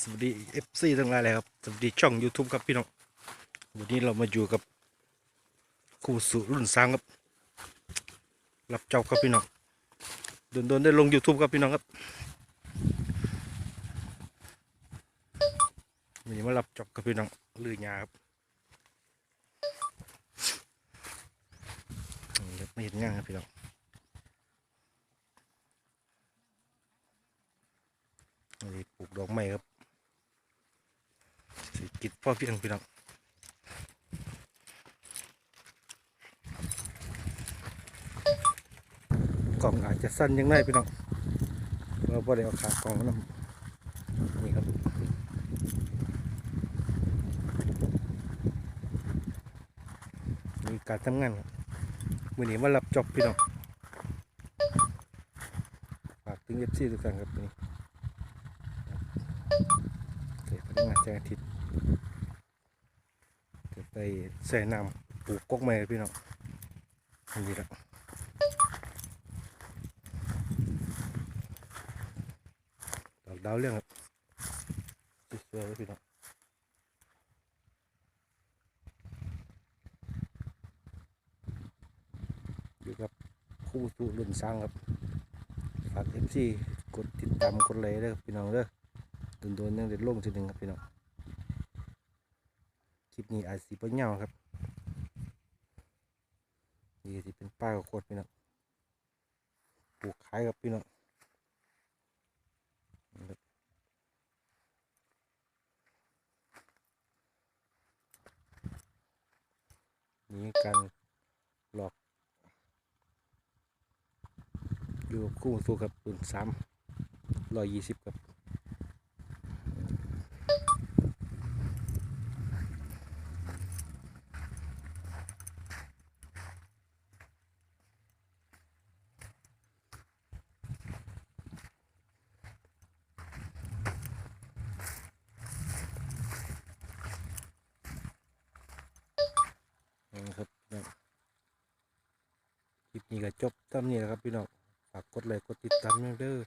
สวัสดีเอฟซีทั้งหลายเลยครับสวัสดีช่อง YouTube ครับพี่น้องวันนี้เรามาอยู่กับครูสุรุ่นสามครับ รับเจ้าครับพี่น้องโดนๆได้ลง YouTube ครับพี่น้องครับวันนี้มารับจอบกับพี่น้องลือยาครับนี่ครับไม่เห็นง่ายครับพี่น้องนนี้ปลูกดอกไม้ครับ พ่อเพียงพี่น้องกล่องอาจจะสั้นยังไงพี่น้องเราพอได้เอาขากล่องมานำนี่ครับมีการทำงานครับมือนี้มารับจอบพี่น้องฝากถึงเอฟซีทุกท่านครับนี่เกิดพนักงานแจ้งอาทิตย์ ไปใส่น้ำปลูกกกไม้พี่น้องนี่ละดอกดาวเรื่องครับสวยๆพี่น้องอยู่กับคู่สูรุ่นสร้างครับฝากเอฟซีกดติดตามกดไลค์ด้วยครับพี่น้องเด้อโดนๆยังเด็ดลงทีหนึ่งครับพี่น้อง คลิปนี้อาจสีเปเงาครับนี่สิเป็นป้ากับโคตรพี่น้องปลูกขายกับพี่น้องนะครับนี่การหลอก อยู่คู่สู้กับปืนสามร้อยยี่สิบครับ นะครับพี่น้องคลิปนี้ก็จบตามนี้แหละครับพี่น้อง ฝากกดไลค์กดติดตามด้วยเด้อ